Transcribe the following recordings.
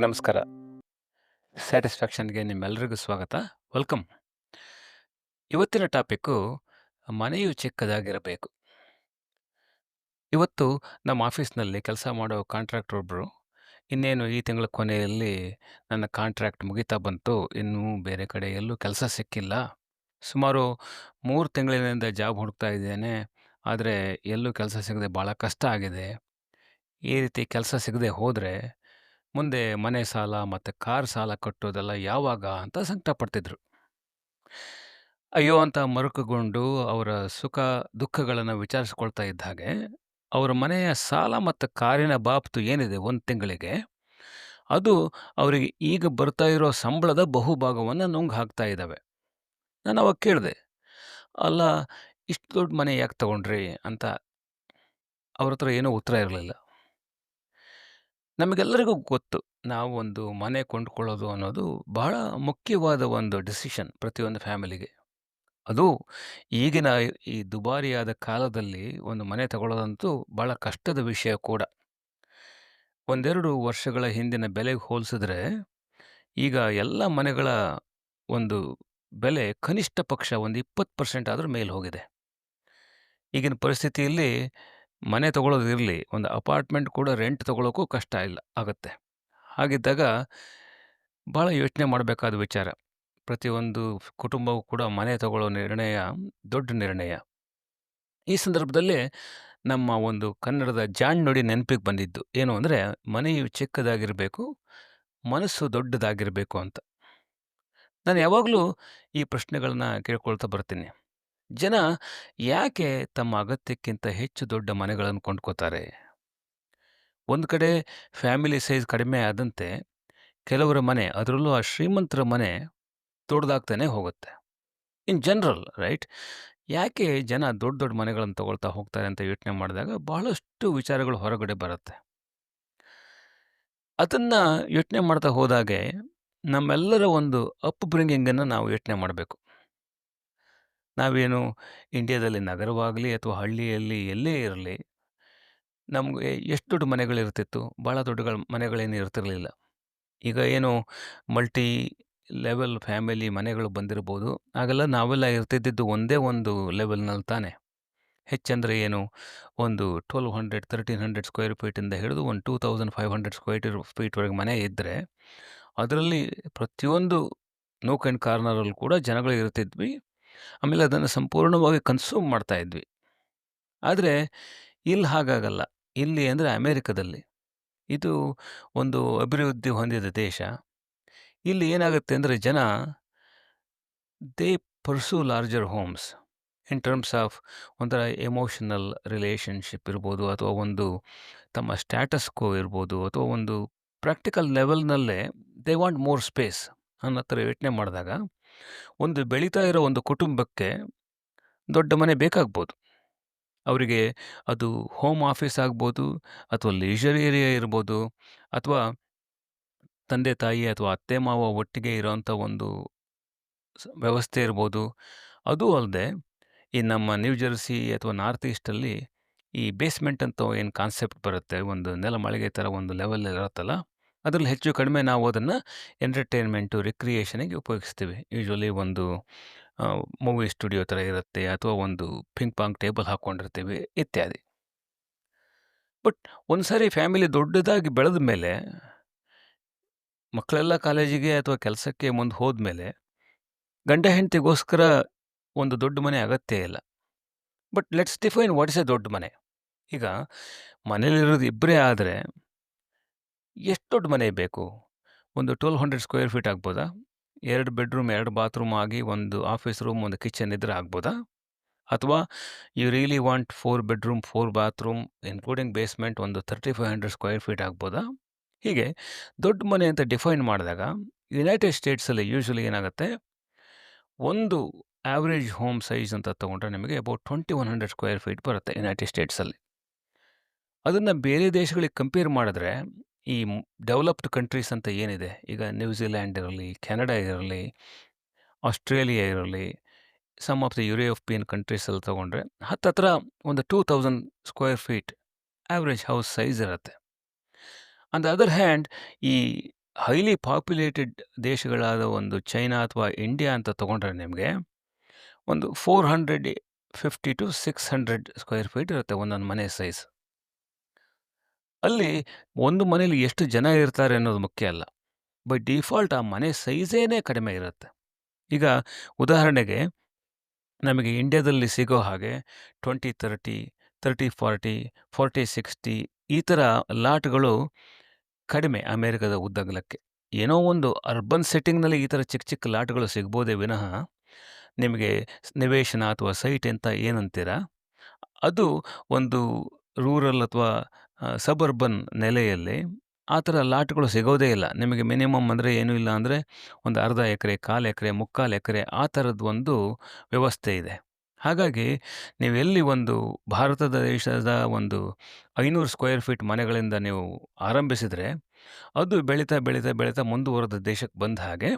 ಎಲ್ರಿಗೂ ನಮಸ್ಕಾರ. ಸ್ಯಾಟಿಸ್ಫ್ಯಾಕ್ಷನ್ಗೆ ನಿಮ್ಮೆಲ್ಲರಿಗೂ ಸ್ವಾಗತ. ವೆಲ್ಕಮ್. ಇವತ್ತಿನ ಟಾಪಿಕ್ಕು ಮನೆಯು ಚಿಕ್ಕದಾಗಿರಬೇಕು. ಇವತ್ತು ನಮ್ಮ ಆಫೀಸ್ನಲ್ಲಿ ಕೆಲಸ ಮಾಡೋ ಕಾಂಟ್ರಾಕ್ಟರ್ ಒಬ್ಬರು ಇನ್ನೇನು ಈ ತಿಂಗಳ ಕೊನೆಯಲ್ಲಿ ನನ್ನ ಕಾಂಟ್ರಾಕ್ಟ್ ಮುಗಿತಾ ಬಂತು, ಇನ್ನೂ ಬೇರೆ ಕಡೆ ಎಲ್ಲೂ ಕೆಲಸ ಸಿಕ್ಕಿಲ್ಲ. ಸುಮಾರು ಮೂರು ತಿಂಗಳಿನಿಂದ ಜಾಬ್ ಹುಡುಕ್ತಾ ಇದ್ದೇನೆ, ಆದರೆ ಎಲ್ಲೂ ಕೆಲಸ ಸಿಗದೆ ಭಾಳ ಕಷ್ಟ ಆಗಿದೆ. ಈ ರೀತಿ ಕೆಲಸ ಸಿಗದೆ ಹೋದರೆ ಮುಂದೆ ಮನೆ ಸಾಲ ಮತ್ತು ಕಾರ್ ಸಾಲ ಕಟ್ಟೋದೆಲ್ಲ ಯಾವಾಗ ಅಂತ ಸಂಕಟ ಪಡ್ತಿದ್ರು. ಅಯ್ಯೋ ಅಂತ ಮರುಕುಗೊಂಡು ಅವರ ಸುಖ ದುಃಖಗಳನ್ನು ವಿಚಾರಿಸ್ಕೊಳ್ತಾ ಇದ್ದ ಹಾಗೆ ಅವರ ಮನೆಯ ಸಾಲ ಮತ್ತು ಕಾರಿನ ಬಾಬ್ತು ಏನಿದೆ ಒಂದು ತಿಂಗಳಿಗೆ ಅದು ಅವರಿಗೆ ಈಗ ಬರ್ತಾ ಇರೋ ಸಂಬಳದ ಬಹುಭಾಗವನ್ನು ನುಂಗ್ ಹಾಕ್ತಾ ಇದ್ದಾವೆ. ನಾನು ಅವಾಗ ಕೇಳಿದೆ, ಅಲ್ಲ, ಇಷ್ಟು ದೊಡ್ಡ ಮನೆ ಯಾಕೆ ತಗೊಂಡ್ರಿ? ಅಂತ. ಅವ್ರ ಹತ್ರ ಏನೂ ಉತ್ತರ ಇರಲಿಲ್ಲ. ನಮಗೆಲ್ಲರಿಗೂ ಗೊತ್ತು. ನಾವು ಒಂದು ಮನೆ ಕೊಂಡ್ಕೊಳ್ಳೋದು ಅನ್ನೋದು ಬಹಳ ಮುಖ್ಯವಾದ ಒಂದು ಡಿಸಿಷನ್ ಪ್ರತಿಯೊಂದು ಫ್ಯಾಮಿಲಿಗೆ. ಅದು ಈಗಿನ ಈ ದುಬಾರಿಯಾದ ಕಾಲದಲ್ಲಿ ಒಂದು ಮನೆ ತಗೊಳ್ಳೋದಂತೂ ಬಹಳ ಕಷ್ಟದ ವಿಷಯ ಕೂಡ. ಒಂದೆರಡು ವರ್ಷಗಳ ಹಿಂದಿನ ಬೆಲೆಗೆ ಹೋಲಿಸಿದ್ರೆ ಈಗ ಎಲ್ಲ ಮನೆಗಳ ಒಂದು ಬೆಲೆ ಕನಿಷ್ಠ ಪಕ್ಷ ಒಂದು ಇಪ್ಪತ್ತು ಪರ್ಸೆಂಟ್ ಆದರೂ ಮೇಲೆ ಹೋಗಿದೆ. ಈಗಿನ ಪರಿಸ್ಥಿತಿಯಲ್ಲಿ ಮನೆ ತಗೊಳ್ಳೋದಿರಲಿ ಒಂದು ಅಪಾರ್ಟ್ಮೆಂಟ್ ಕೂಡ ರೆಂಟ್ ತಗೊಳ್ಳೋಕ್ಕೂ ಕಷ್ಟ ಇಲ್ಲ, ಆಗುತ್ತೆ. ಹಾಗಿದ್ದಾಗ ಭಾಳ ಯೋಚನೆ ಮಾಡಬೇಕಾದ ವಿಚಾರ. ಪ್ರತಿಯೊಂದು ಕುಟುಂಬವೂ ಕೂಡ ಮನೆ ತಗೊಳ್ಳೋ ನಿರ್ಣಯ ದೊಡ್ಡ ನಿರ್ಣಯ. ಈ ಸಂದರ್ಭದಲ್ಲಿ ನಮ್ಮ ಒಂದು ಕನ್ನಡದ ಜಾಣ್ ನುಡಿ ನೆನಪಿಗೆ ಬಂದಿದ್ದು ಏನು ಅಂದರೆ, ಮನೆಯು ಚಿಕ್ಕದಾಗಿರಬೇಕು, ಮನಸ್ಸು ದೊಡ್ಡದಾಗಿರಬೇಕು ಅಂತ. ನಾನು ಯಾವಾಗಲೂ ಈ ಪ್ರಶ್ನೆಗಳನ್ನ ಕೇಳ್ಕೊಳ್ತಾ ಬರ್ತೀನಿ. ಜನ ಯಾಕೆ ತಮ್ಮ ಅಗತ್ಯಕ್ಕಿಂತ ಹೆಚ್ಚು ದೊಡ್ಡ ಮನೆಗಳನ್ನು ಕೊಂಡ್ಕೋತಾರೆ? ಒಂದು ಕಡೆ ಫ್ಯಾಮಿಲಿ ಸೈಜ್ ಕಡಿಮೆ ಆದಂತೆ ಕೆಲವರ ಮನೆ ಅದರಲ್ಲೂ ಆ ಶ್ರೀಮಂತರ ಮನೆ ದೊಡ್ಡದಾಗ್ತಾನೆ ಹೋಗುತ್ತೆ. In general right? ಯಾಕೆ ಜನ ದೊಡ್ಡ ದೊಡ್ಡ ಮನೆಗಳನ್ನು ತಗೊಳ್ತಾ ಹೋಗ್ತಾರೆ ಅಂತ ಯೋಚನೆ ಮಾಡಿದಾಗ ಬಹಳಷ್ಟು ವಿಚಾರಗಳು ಹೊರಗಡೆ ಬರುತ್ತೆ. ಅದನ್ನು ಯೋಚನೆ ಮಾಡ್ತಾ ಹೋದಾಗೆ ನಮ್ಮೆಲ್ಲರ ಒಂದು ಅಪ್ ಬ್ರಿಂಗಿಂಗನ್ನು ನಾವು ಯೋಚನೆ ಮಾಡಬೇಕು. ನಾವೇನು ಇಂಡಿಯಾದಲ್ಲಿ ನಗರವಾಗಲಿ ಅಥವಾ ಹಳ್ಳಿಯಲ್ಲಿ ಎಲ್ಲೇ ಇರಲಿ, ನಮಗೆ ಎಷ್ಟು ದೊಡ್ಡ ಮನೆಗಳಿರ್ತಿತ್ತು, ಭಾಳ ದೊಡ್ಡಗಳ ಮನೆಗಳೇನು ಇರ್ತಿರಲಿಲ್ಲ. ಈಗ ಏನು ಮಲ್ಟಿ ಲೆವೆಲ್ ಫ್ಯಾಮಿಲಿ ಮನೆಗಳು ಬಂದಿರ್ಬೋದು ಆಗೆಲ್ಲ ನಾವೆಲ್ಲ ಇರ್ತಿದ್ದಿದ್ದು ಒಂದೇ ಒಂದು ಲೆವೆಲ್ನಲ್ಲಿ ತಾನೆ. ಹೆಚ್ಚಂದರೆ ಏನು ಒಂದು twelve hundred thirteen hundred square ಫೀಟಿಂದ ಹಿಡಿದು ಒಂದು two thousand five hundred square ಫೀಟ್ವರೆಗೆ ಮನೆ ಇದ್ದರೆ ಅದರಲ್ಲಿ ಪ್ರತಿಯೊಂದು ನೋಕ್ ಆ್ಯಂಡ್ ಕಾರ್ನರಲ್ಲಿ ಕೂಡ ಜನಗಳು ಇರ್ತಿದ್ವಿ. ಆಮೇಲೆ ಅದನ್ನು ಸಂಪೂರ್ಣವಾಗಿ ಕನ್ಸ್ಯೂಮ್ ಮಾಡ್ತಾ ಇದ್ವಿ. ಆದರೆ ಇಲ್ಲಿ ಹಾಗಾಗಲ್ಲ. ಇಲ್ಲಿ ಅಂದರೆ ಅಮೇರಿಕದಲ್ಲಿ. ಇದು ಒಂದು ಅಭಿವೃದ್ಧಿ ಹೊಂದಿದ ದೇಶ. ಇಲ್ಲಿ ಏನಾಗುತ್ತೆ ಅಂದರೆ ಜನ they pursue larger homes in terms of ಒಂಥರ ಎಮೋಷನಲ್ ರಿಲೇಷನ್ಶಿಪ್ ಇರ್ಬೋದು, ಅಥವಾ ಒಂದು ತಮ್ಮ ಸ್ಟ್ಯಾಟಸ್ಕೋ ಇರ್ಬೋದು, ಅಥವಾ ಒಂದು ಪ್ರಾಕ್ಟಿಕಲ್ ಲೆವೆಲ್ನಲ್ಲೇ ದೇ ವಾಂಟ್ ಮೋರ್ ಸ್ಪೇಸ್ ಅನ್ನೋ ಥರ ಯೋಚನೆ ಮಾಡಿದಾಗ ಒಂದು ಬೆಳೀತಾ ಇರೋ ಒಂದು ಕುಟುಂಬಕ್ಕೆ ದೊಡ್ಡ ಮನೆ ಬೇಕಾಗ್ಬೋದು. ಅವರಿಗೆ ಅದು ಹೋಮ್ ಆಫೀಸ್ ಆಗ್ಬೋದು, ಅಥವಾ ಲೀಜರ್ ಏರಿಯಾ ಇರ್ಬೋದು, ಅಥವಾ ತಂದೆ, ತಾಯಿ ಅಥವಾ ಅತ್ತೆ, ಮಾವ ಒಟ್ಟಿಗೆ ಇರೋಂಥ ಒಂದು ವ್ಯವಸ್ಥೆ ಇರ್ಬೋದು. ಅದು ಅಲ್ಲದೆ ಈ ನಮ್ಮ ನ್ಯೂ ಜೆರ್ಸಿ ಅಥವಾ ನಾರ್ತ್ ಈಸ್ಟಲ್ಲಿ ಈ ಬೇಸ್ಮೆಂಟ್ ಅಂತ ಏನು ಕಾನ್ಸೆಪ್ಟ್ ಬರುತ್ತೆ, ಒಂದು ನೆಲ ಮಳಿಗೆ ಥರ ಒಂದು ಲೆವೆಲ್ ಇರುತ್ತಲ್ಲ ಅದರಲ್ಲಿ ಹೆಚ್ಚು ಕಡಿಮೆ ನಾವು ಅದನ್ನು ಎಂಟರ್ಟೈನ್ಮೆಂಟು ರಿಕ್ರಿಯೇಷನಿಗೆ ಉಪಯೋಗಿಸ್ತೀವಿ. ಯೂಶ್ವಲಿ ಒಂದು ಮೂವಿ ಸ್ಟುಡಿಯೋ ಥರ ಇರುತ್ತೆ ಅಥವಾ ಒಂದು ಪಿಂಗ್ ಪಾಂಗ್ ಟೇಬಲ್ ಹಾಕ್ಕೊಂಡಿರ್ತೀವಿ ಇತ್ಯಾದಿ. ಬಟ್ ಒಂದು ಸಾರಿ ಫ್ಯಾಮಿಲಿ ದೊಡ್ಡದಾಗಿ ಬೆಳೆದ ಮೇಲೆ, ಮಕ್ಕಳೆಲ್ಲ ಕಾಲೇಜಿಗೆ ಅಥವಾ ಕೆಲಸಕ್ಕೆ ಮುಂದೆ ಹೋದ್ಮೇಲೆ, ಗಂಡ ಹೆಂಡತಿಗೋಸ್ಕರ ಒಂದು ದೊಡ್ಡ ಮನೆ ಅಗತ್ಯ ಇಲ್ಲ. But let's define what is a ದೊಡ್ಡ ಮನೆ. ಈಗ ಮನೇಲಿರೋದು ಇಬ್ಬರೇ ಆದರೆ ಎಷ್ಟು ದೊಡ್ಡ ಮನೆ ಬೇಕು? ಒಂದು ಟ್ವೆಲ್ ಹಂಡ್ರೆಡ್ ಸ್ಕ್ವೇರ್ ಫೀಟ್ ಆಗ್ಬೋದಾ? ಎರಡು ಬೆಡ್ರೂಮ್ ಎರಡು ಬಾತ್ರೂಮ್ ಆಗಿ ಒಂದು ಆಫೀಸ್ ರೂಮ್ ಒಂದು ಕಿಚನ್ ಇದ್ರೆ ಆಗ್ಬೋದಾ? ಅಥವಾ you really want four bedroom four bathroom including basement ಒಂದು thirty five hundred square feet ಆಗ್ಬೋದಾ? ಹೀಗೆ ದೊಡ್ಡ ಮನೆ ಅಂತ ಡಿಫೈನ್ ಮಾಡಿದಾಗ ಯುನೈಟೆಡ್ ಸ್ಟೇಟ್ಸಲ್ಲಿ ಯೂಶ್ವಲಿ ಏನಾಗುತ್ತೆ? ಒಂದು ಆವ್ರೇಜ್ ಹೋಮ್ ಸೈಜ್ ಅಂತ ತೊಗೊಂಡ್ರೆ ನಿಮಗೆ about twenty one hundred square feet ಬರುತ್ತೆ ಯುನೈಟೆಡ್ ಸ್ಟೇಟ್ಸಲ್ಲಿ ಅದನ್ನು ಬೇರೆ ದೇಶಗಳಿಗೆ ಕಂಪೇರ್ ಮಾಡಿದ್ರೆ ಈ ಡೆವಲಪ್ಡ್ ಕಂಟ್ರೀಸ್ ಅಂತ ಏನಿದೆ? ಈಗ ನ್ಯೂಜಿಲ್ಯಾಂಡ್ ಇರಲಿ, ಕೆನಡಾ ಇರಲಿ, ಆಸ್ಟ್ರೇಲಿಯಾ ಇರಲಿ ಸಮ್ ಆಫ್ ದ ಯುರೋಪಿಯನ್ ಕಂಟ್ರೀಸಲ್ಲಿ ತೊಗೊಂಡ್ರೆ ಹತ್ತತ್ರ ಒಂದು two thousand square feet average house size ಇರುತ್ತೆ. ಆನ್ ದ ಅದರ್ ಹ್ಯಾಂಡ್ ಈ ಹೈಲಿ ಪಾಪ್ಯುಲೇಟೆಡ್ ದೇಶಗಳಾದ ಒಂದು ಚೈನಾ ಅಥವಾ ಇಂಡಿಯಾ ಅಂತ ತಗೊಂಡ್ರೆ ನಿಮಗೆ ಒಂದು four hundred fifty to six hundred square feet ಇರುತ್ತೆ ಒಂದೊಂದು ಮನೆ ಸೈಜ್ ಅಲ್ಲಿ ಒಂದು ಮನೇಲಿ ಎಷ್ಟು ಜನ ಇರ್ತಾರೆ ಅನ್ನೋದು ಮುಖ್ಯ ಅಲ್ಲ. ಬೈ ಡಿಫಾಲ್ಟ್ ಆ ಮನೆ ಸೈಜೇನೇ ಕಡಿಮೆ ಇರುತ್ತೆ. ಈಗ ಉದಾಹರಣೆಗೆ ನಮಗೆ ಇಂಡಿಯಾದಲ್ಲಿ ಸಿಗೋ ಹಾಗೆ twenty, thirty thirty, forty forty, sixty ಈ ಥರ ಲಾಟ್ಗಳು ಕಡಿಮೆ ಅಮೇರಿಕದ ಉದ್ದಗಲಕ್ಕೆ. ಏನೋ ಒಂದು ಅರ್ಬನ್ ಸೆಟ್ಟಿಂಗ್ನಲ್ಲಿ ಈ ಥರ ಚಿಕ್ಕ ಚಿಕ್ಕ ಲಾಟ್ಗಳು ಸಿಗ್ಬೋದೇ ವಿನಃ ನಿಮಗೆ ನಿವೇಶನ ಅಥವಾ ಸೈಟ್ ಅಂತ ಏನಂತೀರ? ಅದು ಒಂದು ರೂರಲ್ ಅಥವಾ ಸಬರ್ಬನ್ ನೆಲೆಯಲ್ಲಿ ಆ ಥರ ಲಾಟ್ಗಳು ಸಿಗೋದೇ ಇಲ್ಲ. ನಿಮಗೆ ಮಿನಿಮಮ್ ಅಂದರೆ ಏನೂ ಇಲ್ಲ ಅಂದರೆ ಒಂದು ಅರ್ಧ ಎಕರೆ, ಕಾಲು ಎಕರೆ, ಮುಕ್ಕಾಲು ಎಕರೆ ಆ ಥರದ್ದು ಒಂದು ವ್ಯವಸ್ಥೆ ಇದೆ. ಹಾಗಾಗಿ ನೀವು ಎಲ್ಲಿ ಒಂದು ಭಾರತದ ದೇಶದ ಒಂದು ಐನೂರು ಸ್ಕ್ವೇರ್ ಫೀಟ್ ಮನೆಗಳಿಂದ ನೀವು ಆರಂಭಿಸಿದರೆ ಅದು ಬೆಳೀತಾ ಬೆಳೀತಾ ಬೆಳೀತಾ ಮುಂದುವರೆದ ದೇಶಕ್ಕೆ ಬಂದ ಹಾಗೆ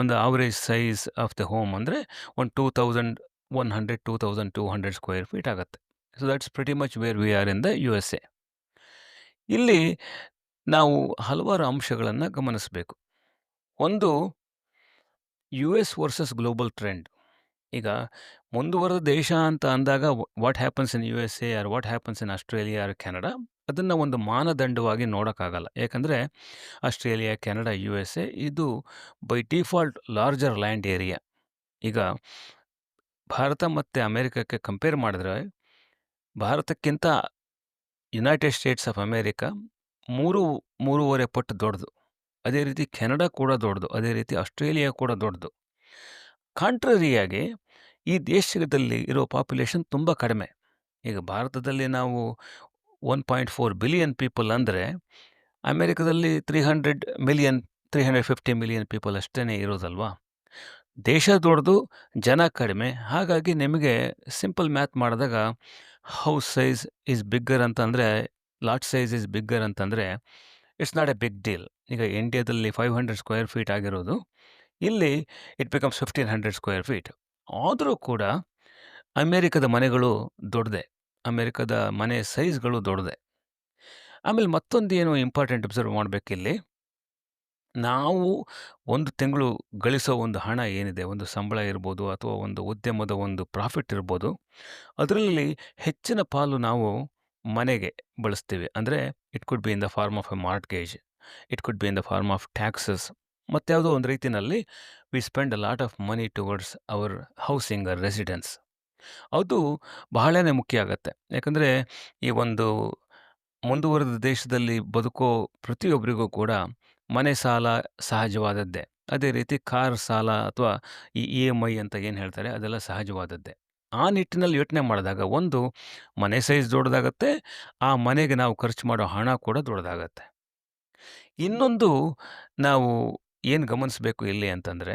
ಒಂದು average size of the home ಅಂದರೆ ಒಂದು two thousand one hundred two thousand two hundred square feet ಆಗುತ್ತೆ. So that's pretty much where we are in the U S A ಇಲ್ಲಿ ನಾವು ಹಲವಾರು ಅಂಶಗಳನ್ನು ಗಮನಿಸಬೇಕು. ಒಂದು U S versus global trend ಈಗ ಮುಂದುವರೆದ ದೇಶ ಅಂತ ಅಂದಾಗ what happens in U S A or what happens in Australia or Canada ಅದನ್ನು ಒಂದು ಮಾನದಂಡವಾಗಿ ನೋಡೋಕ್ಕಾಗಲ್ಲ. ಯಾಕಂದರೆ Australia Canada U S A ಇದು by default larger land area ಈಗ ಭಾರತ ಮತ್ತು ಅಮೇರಿಕಕ್ಕೆ ಕಂಪೇರ್ ಮಾಡಿದ್ರೆ ಭಾರತಕ್ಕಿಂತ ಯುನೈಟೆಡ್ ಸ್ಟೇಟ್ಸ್ ಆಫ್ ಅಮೇರಿಕಾ ಮೂರು, ಮೂರುವರೆ ಪಟ್ಟು ದೊಡ್ಡದು. ಅದೇ ರೀತಿ ಕೆನಡಾ ಕೂಡ ದೊಡ್ಡದು. ಅದೇ ರೀತಿ ಆಸ್ಟ್ರೇಲಿಯಾ ಕೂಡ ದೊಡ್ಡದು. ಕಾಂಟ್ರರಿಯಾಗಿ ಈ ದೇಶದಲ್ಲಿ ಇರೋ ಪಾಪ್ಯುಲೇಷನ್ ತುಂಬ ಕಡಿಮೆ. ಈಗ ಭಾರತದಲ್ಲಿ ನಾವು one point four billion people ಅಂದರೆ ಅಮೇರಿಕದಲ್ಲಿ three hundred million three hundred fifty million people ಅಷ್ಟೇ ಇರೋದಲ್ವಾ? ದೇಶ ದೊಡ್ಡದು, ಜನ ಕಡಿಮೆ. ಹಾಗಾಗಿ ನಿಮಗೆ ಸಿಂಪಲ್ ಮ್ಯಾಥ್ ಮಾಡಿದಾಗ ಹೌಸ್ ಸೈಜ್ ಈಸ್ ಬಿಗ್ಗರ್ ಅಂತಂದರೆ ಲಾಟ್ ಸೈಜ್ ಈಸ್ ಬಿಗ್ಗರ್ ಅಂತಂದರೆ it's not a big deal ಈಗ ಇಂಡಿಯಾದಲ್ಲಿ ಫೈವ್ ಹಂಡ್ರೆಡ್ ಸ್ಕ್ವೇರ್ ಫೀಟ್ ಆಗಿರೋದು. ಇಲ್ಲಿ it becomes fifteen hundred square feet ಆದರೂ ಕೂಡ ಅಮೇರಿಕದ ಮನೆಗಳು ದೊಡ್ಡದೆ. ಅಮೇರಿಕದ ಮನೆ ಸೈಜ್ಗಳು ದೊಡ್ಡದೆ. ಆಮೇಲೆ ಮತ್ತೊಂದು ಏನು ಇಂಪಾರ್ಟೆಂಟ್ ಅಬ್ಸರ್ವ್ ಮಾಡಬೇಕಿಲ್ಲಿ? ನಾವು ಒಂದು ತಿಂಗಳು ಗಳಿಸೋ ಒಂದು ಹಣ ಏನಿದೆ, ಒಂದು ಸಂಬಳ ಇರ್ಬೋದು ಅಥವಾ ಒಂದು ಉದ್ಯಮದ ಒಂದು ಪ್ರಾಫಿಟ್ ಇರ್ಬೋದು, ಅದರಲ್ಲಿ ಹೆಚ್ಚಿನ ಪಾಲು ನಾವು ಮನೆಗೆ ಬಳಸ್ತೀವಿ. ಅಂದರೆ it could be in the form of a mortgage it could be in the form of taxes ಮತ್ಯಾವುದೋ ಒಂದು ರೀತಿಯಲ್ಲಿ we spend a lot of money towards our housing or residence ಅದು ಬಹಳನೇ ಮುಖ್ಯ ಆಗುತ್ತೆ. ಯಾಕಂದರೆ ಈ ಒಂದು ಮುಂದುವರೆದ ದೇಶದಲ್ಲಿ ಬದುಕೋ ಪ್ರತಿಯೊಬ್ಬರಿಗೂ ಕೂಡ ಮನೆ ಸಾಲ ಸಹಜವಾದದ್ದೇ. ಅದೇ ರೀತಿ ಕಾರ್ ಸಾಲ ಅಥವಾ ಈ ಇ ಎಂ ಐ ಅಂತ ಏನು ಹೇಳ್ತಾರೆ ಅದೆಲ್ಲ ಸಹಜವಾದದ್ದೇ. ಆ ನಿಟ್ಟಿನಲ್ಲಿ ಯೋಚನೆ ಮಾಡಿದಾಗ ಒಂದು, ಮನೆ ಸೈಜ್ ದೊಡ್ಡದಾಗತ್ತೆ, ಆ ಮನೆಗೆ ನಾವು ಖರ್ಚು ಮಾಡೋ ಹಣ ಕೂಡ ದೊಡ್ಡದಾಗತ್ತೆ. ಇನ್ನೊಂದು ನಾವು ಏನು ಗಮನಿಸಬೇಕು ಇಲ್ಲಿ ಅಂತಂದರೆ,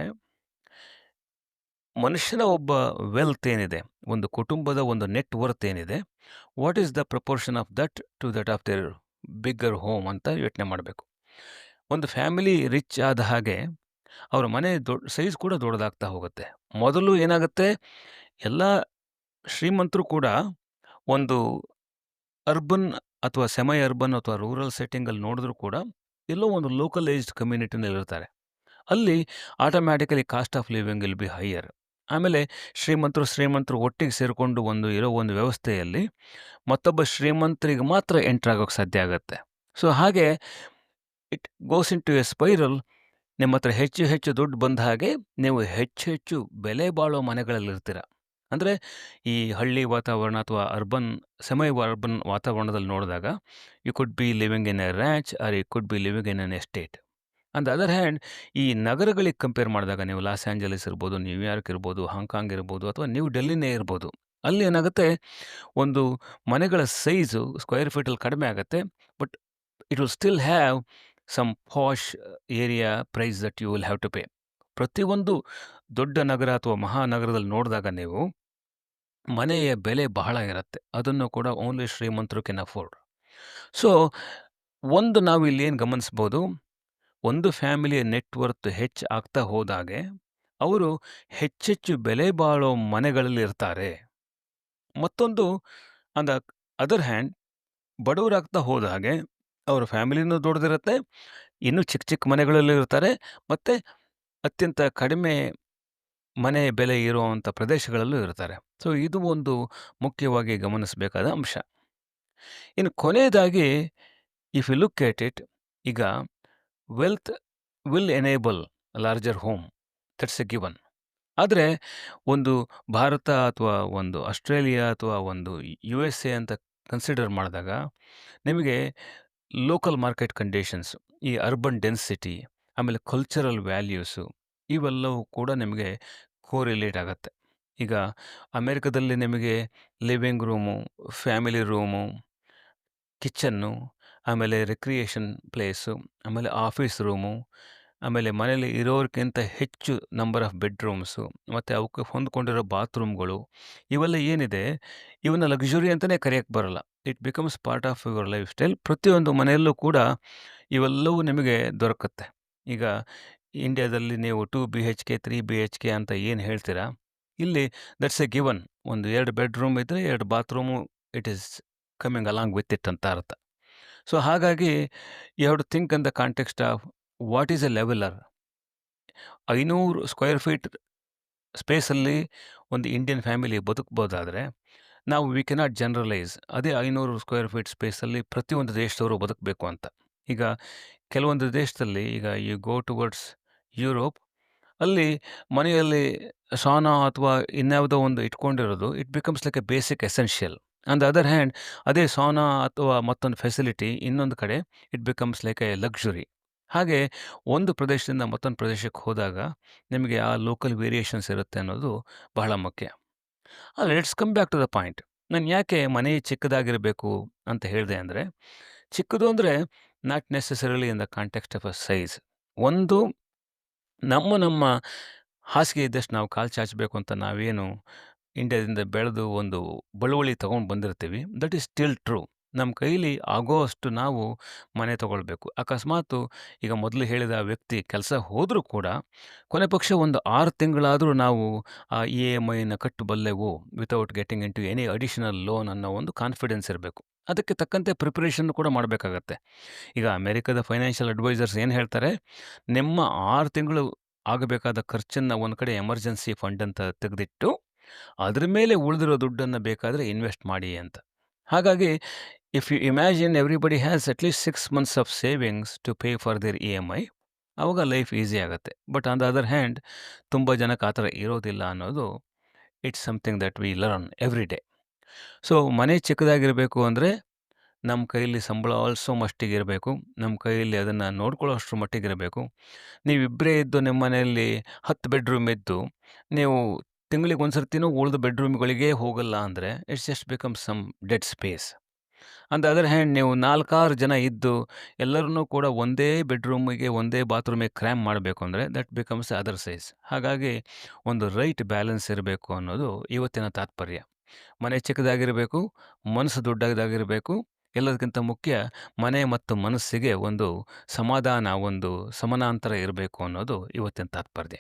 ಮನುಷ್ಯನ ಒಬ್ಬ ವೆಲ್ತ್ ಏನಿದೆ, ಒಂದು ಕುಟುಂಬದ ಒಂದು ನೆಟ್ ವರ್ತ್ ಏನಿದೆ, what is the proportion of that to that of their bigger home ಅಂತ ಯೋಚನೆ ಮಾಡಬೇಕು. ಒಂದು ಫ್ಯಾಮಿಲಿ ರಿಚ್ ಆದ ಹಾಗೆ ಅವರ ಮನೆ ದೊಡ್ಡ ಸೈಜ್ ಕೂಡ ದೊಡ್ಡದಾಗ್ತಾ ಹೋಗುತ್ತೆ. ಮೊದಲು ಏನಾಗುತ್ತೆ, ಎಲ್ಲ ಶ್ರೀಮಂತರು ಕೂಡ ಒಂದು ಅರ್ಬನ್ ಅಥವಾ ಸೆಮೈ ಅರ್ಬನ್ ಅಥವಾ ರೂರಲ್ ಸೆಟ್ಟಿಂಗಲ್ಲಿ ನೋಡಿದ್ರೂ ಕೂಡ ಎಲ್ಲೋ ಒಂದು ಲೋಕಲೈಸ್ಡ್ ಕಮ್ಯುನಿಟಿನಲ್ಲಿರ್ತಾರೆ ಅಲ್ಲಿ automatically cost of living will be higher. ಆಮೇಲೆ ಶ್ರೀಮಂತರು ಶ್ರೀಮಂತರು ಒಟ್ಟಿಗೆ ಸೇರಿಕೊಂಡು ಒಂದು ಇರೋ ಒಂದು ವ್ಯವಸ್ಥೆಯಲ್ಲಿ ಮತ್ತೊಬ್ಬ ಶ್ರೀಮಂತರಿಗೆ ಮಾತ್ರ ಎಂಟ್ರ್ ಆಗೋಕ್ಕೆ ಸಾಧ್ಯ ಆಗುತ್ತೆ. ಸೊ ಹಾಗೆ it goes into a spiral ನಿಮ್ಮ ಹತ್ರ ಹೆಚ್ಚು ಹೆಚ್ಚು ದುಡ್ಡು ಬಂದ ಹಾಗೆ ನೀವು ಹೆಚ್ಚು ಹೆಚ್ಚು ಬೆಲೆ ಬಾಳೋ ಮನೆಗಳಲ್ಲಿರ್ತೀರ. ಅಂದರೆ ಈ ಹಳ್ಳಿ ವಾತಾವರಣ ಅಥವಾ ಅರ್ಬನ್ ಸೆಮೈ ಅರ್ಬನ್ ವಾತಾವರಣದಲ್ಲಿ ನೋಡಿದಾಗ you could be living in a ranch or you could be living in an estate on the other hand ಈ ನಗರಗಳಿಗೆ ಕಂಪೇರ್ ಮಾಡಿದಾಗ ನೀವು ಲಾಸ್ ಆ್ಯಂಜಲೀಸ್ ಇರ್ಬೋದು ನ್ಯೂಯಾರ್ಕ್ ಇರ್ಬೋದು ಹಾಂಗ್ಕಾಂಗ್ ಇರ್ಬೋದು ಅಥವಾ ನ್ಯೂ ಡೆಲ್ಲಿನೇ ಇರ್ಬೋದು. ಅಲ್ಲಿ ಏನಾಗುತ್ತೆ? ಒಂದು ಮನೆಗಳ ಸೈಜು ಸ್ಕ್ವೇರ್ ಫೀಟಲ್ಲಿ ಕಡಿಮೆ ಆಗುತ್ತೆ but it will still have some posh area price that you will have to pay ಪ್ರತಿಯೊಂದು ದೊಡ್ಡ ನಗರ ಅಥವಾ ಮಹಾನಗರದಲ್ಲಿ ನೋಡಿದಾಗ ನೀವು ಮನೆಯ ಬೆಲೆ ಬಹಳ ಇರುತ್ತೆ. ಅದನ್ನು ಕೂಡ ಓನ್ಲಿ ಶ್ರೀಮಂತರು ಕೆನ್ ಅಫೋರ್ಡ್ ಸೊ ಒಂದು ನಾವು ಇಲ್ಲಿ ಏನು ಗಮನಿಸ್ಬೋದು? ಒಂದು ಫ್ಯಾಮಿಲಿಯ ನೆಟ್ವರ್ತ್ ಹೆಚ್ಚು ಆಗ್ತಾ ಹೋದಾಗೆ ಅವರು ಹೆಚ್ಚೆಚ್ಚು ಬೆಲೆ ಬಾಳೋ ಮನೆಗಳಲ್ಲಿ ಇರ್ತಾರೆ. ಮತ್ತೊಂದು ಆನ್ ದ ಅದರ್ ಹ್ಯಾಂಡ್ ಬಡವರಾಗ್ತಾ ಹೋದ ಹಾಗೆ ಅವರ ಫ್ಯಾಮಿಲಿನೂ ದೊಡ್ಡದಿರುತ್ತೆ. ಇನ್ನೂ ಚಿಕ್ಕ ಚಿಕ್ಕ ಮನೆಗಳಲ್ಲಿ ಇರ್ತಾರೆ. ಮತ್ತು ಅತ್ಯಂತ ಕಡಿಮೆ ಮನೆ ಬೆಲೆ ಇರುವಂಥ ಪ್ರದೇಶಗಳಲ್ಲೂ ಇರ್ತಾರೆ. ಸೊ, ಇದು ಒಂದು ಮುಖ್ಯವಾಗಿ ಗಮನಿಸಬೇಕಾದ ಅಂಶ. ಇನ್ನು ಕೊನೆಯದಾಗಿ if you look at it ಈಗ wealth will enable larger home that's a given. ಆದರೆ, ಒಂದು ಭಾರತ ಅಥವಾ ಒಂದು ಆಸ್ಟ್ರೇಲಿಯಾ ಅಥವಾ ಒಂದು ಯು ಎಸ್ ಎ ಅಂತ ಕನ್ಸಿಡರ್ ಮಾಡಿದಾಗ, ನಿಮಗೆ ಲೋಕಲ್ ಮಾರ್ಕೆಟ್ ಕಂಡೀಷನ್ಸ್, ಈ ಅರ್ಬನ್ ಡೆನ್ಸಿಟಿ, ಆಮೇಲೆ ಕಲ್ಚರಲ್ ವ್ಯಾಲ್ಯೂಸು ಇವೆಲ್ಲವೂ ಕೂಡ ನಿಮಗೆ ಕೋರಿಲೇಟ್ ಆಗುತ್ತೆ ಈಗ ಅಮೇರಿಕದಲ್ಲಿ ನಿಮಗೆ living room, family room, kitchen, ಆಮೇಲೆ ರೆಕ್ರಿಯೇಷನ್ ಪ್ಲೇಸು, ಆಮೇಲೆ ಆಫೀಸ್ ರೂಮು, ಆಮೇಲೆ ಮನೇಲಿ ಇರೋರಿಗಿಂತ ಹೆಚ್ಚು ನಂಬರ್ ಆಫ್ ಬೆಡ್‌ರೂಮ್ಸು, ಮತ್ತು ಅವಕ್ಕೆ ಹೊಂದ್ಕೊಂಡಿರೋ ಬಾತ್ರೂಮ್‌ಗಳು ಇವೆಲ್ಲ ಏನಿದೆ, ಇವನ್ನ ಲಕ್ಸುರಿ ಅಂತಲೇ ಕರೆಯೋಕ್ಕೆ ಬರಲ್ಲ. It becomes part of your lifestyle. ಪ್ರತಿಯೊಂದು ಮನೆಯಲ್ಲೂ ಕೂಡ ಇವೆಲ್ಲವೂ ನಿಮಗೆ ದೊರಕುತ್ತೆ ಈಗ ಇಂಡಿಯಾದಲ್ಲಿ ನೀವು two B H K three B H K ಅಂತ ಏನು ಹೇಳ್ತೀರಾ, ಇಲ್ಲಿ ದಟ್ಸ್ ಎ ಗಿವನ್. ಒಂದು ಎರಡು ಬೆಡ್‌ರೂಮ್ ಇದ್ದರೆ ಎರಡು bathroom it is coming along with it ಅಂತ ಅರ್ಥ. ಸೊ ಹಾಗಾಗಿ you have to think in the context of what is a leveller. ಐನೂರು ಸ್ಕ್ವೇರ್ ಫೀಟ್ ಸ್ಪೇಸಲ್ಲಿ ಒಂದು ಇಂಡಿಯನ್ ಫ್ಯಾಮಿಲಿ ಬದುಕ್ಬೋದಾದ್ರೆ, ನಾವು ವಿ ಕೆನಾಟ್ ಜನರಲೈಸ್ ಅದೇ ಐನೂರು ಸ್ಕ್ವೇರ್ ಫೀಟ್ ಸ್ಪೇಸಲ್ಲಿ ಪ್ರತಿಯೊಂದು ದೇಶದವರು ಬದುಕಬೇಕು ಅಂತ. ಈಗ ಕೆಲವೊಂದು ದೇಶದಲ್ಲಿ ಈಗ ಯು ಗೋ ಟುವರ್ಡ್ಸ್ ಯುರೋಪ್ ಅಲ್ಲಿ ಮನೆಯಲ್ಲಿ ಸಾನಾ ಅಥವಾ ಇನ್ಯಾವುದೋ ಒಂದು ಇಟ್ಕೊಂಡಿರೋದು it becomes like a basic essential. On the other hand ಅದೇ ಸಾನ ಅಥವಾ ಮತ್ತೊಂದು ಫೆಸಿಲಿಟಿ ಇನ್ನೊಂದು ಕಡೆ it becomes like a luxury. ಹಾಗೆ ಒಂದು ಪ್ರದೇಶದಿಂದ ಮತ್ತೊಂದು ಪ್ರದೇಶಕ್ಕೆ ಹೋದಾಗ ನಿಮಗೆ ಆ ಲೋಕಲ್ ವೇರಿಯೇಷನ್ಸ್ ಇರುತ್ತೆ ಅನ್ನೋದು ಬಹಳ ಮುಖ್ಯ. Let's come back to the point. ನಾನು ಯಾಕೆ ಮನೆ ಚಿಕ್ಕದಾಗಿರಬೇಕು ಅಂತ ಹೇಳಿದೆ ಅಂದರೆ, ಚಿಕ್ಕದು ಅಂದರೆ not necessarily in the context of a size. ಒಂದು ನಮ್ಮ ನಮ್ಮ ಹಾಸಿಗೆ ಇದ್ದಷ್ಟು ನಾವು ಕಾಲು ಚಾಚಬೇಕು ಅಂತ ನಾವೇನು ಇಂಡಿಯಾದಿಂದ ಬೆಳೆದು ಒಂದು ಬಳುವಳಿ ತೊಗೊಂಡು ಬಂದಿರ್ತೀವಿ, ದಟ್ ಈಸ್ ಸ್ಟಿಲ್ ಟ್ರೂ. ನಮ್ಮ ಕೈಲಿ ಆಗೋ ಅಷ್ಟು ನಾವು ಮನೆ ತಗೊಳ್ಬೇಕು. ಅಕಸ್ಮಾತು ಈಗ ಮೊದಲು ಹೇಳಿದ ವ್ಯಕ್ತಿ ಕೆಲಸ ಹೋದರೂ ಕೂಡ, ಕೊನೆ ಪಕ್ಷ ಒಂದು ಆರು ತಿಂಗಳಾದರೂ ನಾವು ಆ ಇ ಎಂ ಐನ ಕಟ್ಟಬಲ್ಲೆವು getting in into any additional loan ಅನ್ನೋ ಒಂದು ಕಾನ್ಫಿಡೆನ್ಸ್ ಇರಬೇಕು. ಅದಕ್ಕೆ ತಕ್ಕಂತೆ ಪ್ರಿಪ್ರೇಷನ್ ಕೂಡ ಮಾಡಬೇಕಾಗತ್ತೆ. ಈಗ ಅಮೆರಿಕದ ಫೈನಾನ್ಷಿಯಲ್ ಅಡ್ವೈಸರ್ಸ್ ಏನು ಹೇಳ್ತಾರೆ, ನಿಮ್ಮ ಆರು ತಿಂಗಳು ಆಗಬೇಕಾದ ಖರ್ಚನ್ನು ಒಂದು ಕಡೆ ಎಮರ್ಜೆನ್ಸಿ ಫಂಡ್ ಅಂತ ತೆಗೆದಿಟ್ಟು, ಅದರ ಮೇಲೆ ಉಳಿದಿರೋ ದುಡ್ಡನ್ನು ಬೇಕಾದರೆ ಇನ್ವೆಸ್ಟ್ ಮಾಡಿ ಅಂತ. ಹಾಗಾಗಿ if you imagine everybody has at least six 6 months of savings to pay for EMI ಆವಾಗ ಲೈಫ್ ಈಸಿ ಆಗುತ್ತೆ but on the other hand ತುಂಬ ಜನಕ್ಕೆ ಆ ಥರ ಇರೋದಿಲ್ಲ ಅನ್ನೋದು it's something that we learn every day. So ಮನೆ ಚಿಕ್ಕದಾಗಿರಬೇಕು ಅಂದರೆ, ನಮ್ಮ ಕೈಯಲ್ಲಿ ಸಂಬಳ ಆಲ್ಸೋ ಮಷ್ಟಿಗಿರಬೇಕು ನಮ್ಮ ಕೈಯಲ್ಲಿ ಅದನ್ನು ನೋಡ್ಕೊಳ್ಳೋಷ್ಟರ ಮಟ್ಟಿಗಿರಬೇಕು. ನೀವಿಬ್ಬರೇ ಇದ್ದು ನಿಮ್ಮ ಮನೆಯಲ್ಲಿ 10 ಬೆಡ್‌ರೂಮ್ ಇದ್ದು, ನೀವು ತಿಂಗಳಿಗೆ ಒಂದು ಸರ್ತಿನೂ ಉಳಿದ ಬೆಡ್ರೂಮ್ಗಳಿಗೆ ಹೋಗಲ್ಲ ಅಂದರೆ, it's just become some dead space. On the other hand ನೀವು 4, 6 ಜನ ಇದ್ದು ಎಲ್ಲರನ್ನೂ ಕೂಡ ಒಂದೇ ಬೆಡ್‌ರೂಮಿಗೆ, ಒಂದೇ ಬಾತ್ರೂಮಿಗೆ ಕ್ರ್ಯಾಮ್ ಮಾಡಬೇಕು ಅಂದರೆ ದಟ್ ಬಿಕಮ್ಸ್ ಅದರ್ ಸೈಜ್. ಹಾಗಾಗಿ ಒಂದು ರೈಟ್ ಬ್ಯಾಲೆನ್ಸ್ ಇರಬೇಕು ಅನ್ನೋದು ಇವತ್ತಿನ ತಾತ್ಪರ್ಯ. ಮನೆ ಚಿಕ್ಕದಾಗಿರಬೇಕು, ಮನಸ್ಸು ದೊಡ್ಡದಾಗಿರಬೇಕು. ಎಲ್ಲದಕ್ಕಿಂತ ಮುಖ್ಯ ಮನೆ ಮತ್ತು ಮನಸ್ಸಿಗೆ ಒಂದು ಸಮಾಧಾನ, ಒಂದು ಸಮಾನಾಂತರ ಇರಬೇಕು ಅನ್ನೋದು ಇವತ್ತಿನ ತಾತ್ಪರ್ಯ.